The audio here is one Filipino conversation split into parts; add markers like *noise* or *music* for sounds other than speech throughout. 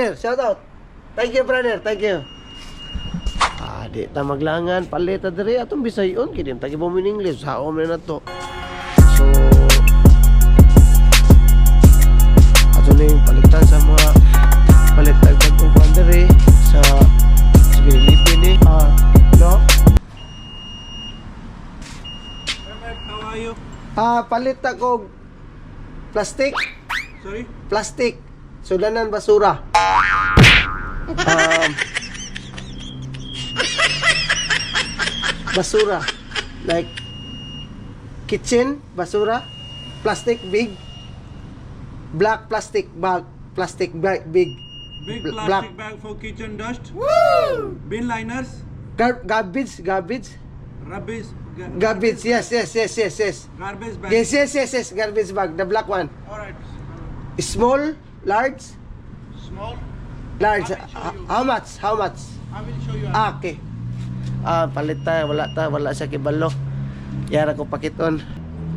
Shout out. Thank you, brother. Thank you. Ah, di ta maglangan paleta diri atong bisayon kini tagi mo in English sa na na to. So ato na yung palitan sa mga palitan kag kung kuan diri sa sa Pilipin ni. Ah, no? How are you? Ah, palit ako plastic, Sorry? plastic. Sudanan basura. Um, basura. Like kitchen, basura, plastic big. Black plastic bag, plastic bag big. Big Bl- plastic black. bag for kitchen dust. Bin liners. Gar- garbage, garbage. Rubbish. ga- Garbage, yes, yes, yes, yes, yes. Garbage bag. Yes, yes, yes, yes, garbage bag, the black one. Alright. Small, Large? Small. Large. How much? How much? I will show you. Ah. ah, okay. Ah, palit tayo. Wala tayo. Wala siya kibalo. Yara ko pakiton.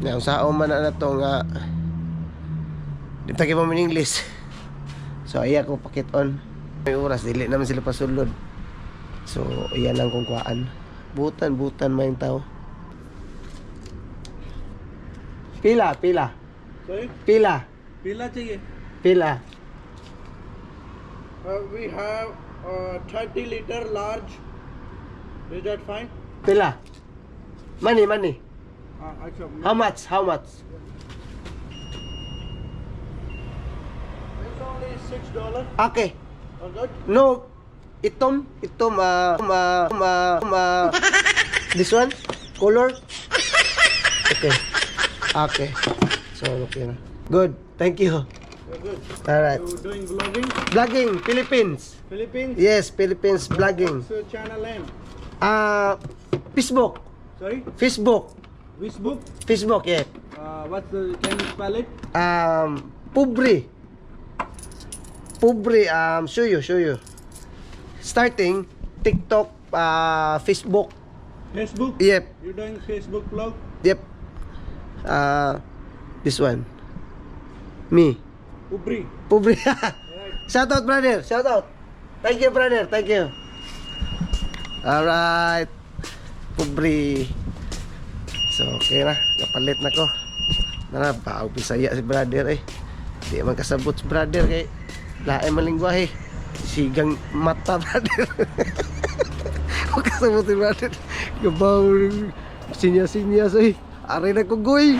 Yung sao man na na to nga. Di pa kibang English. So, iya ko pakiton. May oras. Dili naman sila pasulod. So, iyan ang kung kuhaan. Butan, butan man yung tao. Pila, pila. Sorry? Pila. Pila sige. Pila? Ah. Uh, we have uh, 30 liter large. Is that fine? Pila? Ah. Money, money. Uh, achha, How much? How much? It's only six dollar. Okay. No. Itom, itom, uh, um, uh, uh, um, uh, this one, color. Okay. Okay. So, okay na. Good. Thank you. You're good Alright. you doing vlogging Vlogging, Philippines. Philippines Yes, Philippines vlogging. Your channel name Ah, Facebook. sorry Facebook. Facebook Facebook, yeah. uh, what's the can you spell it Um, Pubri. Pubri, um, show you, show you. Starting, TikTok, ah, Facebook. Facebook Yep, you doing Facebook vlog Yep. Uh, this one. Me. Ubri Pobre. right *laughs* Shout out, brother. Shout out. Thank you, brother. Thank you. Alright. Pobre. So, okay na. Kapalit na ko. Nara, baog bisaya si brother eh. Di man kasabot si brother kay lain malingwahe. Sigang mata, *laughs* brother. Huwag kasabot si brother. Gabaw. Sinya-sinya eh. Aray na ko, goy.